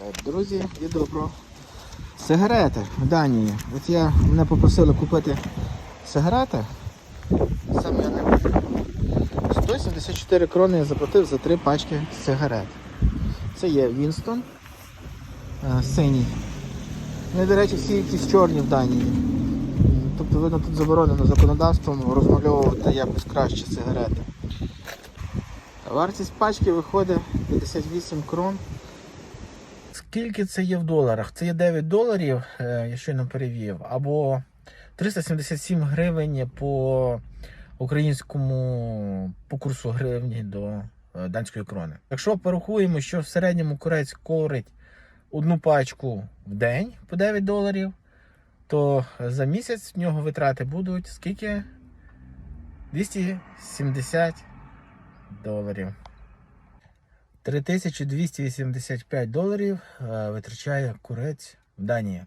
Е, Друзі, відео про сигарети в Данії. От я мене попросили купити сигарети. Сам я не купив. 174 крони я заплатив за три пачки сигарет. Це є Вінстон е, синій. Ну до речі, всі якісь чорні в Данії. Тобто, видно, тут заборонено законодавством розмальовувати якось краще сигарети. Вартість пачки виходить 58 крон. Скільки це є в доларах? Це є 9 доларів, е, я щойно перевів, або 377 гривень по українському по курсу гривні до е, данської крони. Якщо порахуємо, що в середньому курець корить одну пачку в день по 9 доларів, то за місяць в нього витрати будуть скільки? 270 доларів. 3285 доларів е, витрачає курець в Данії.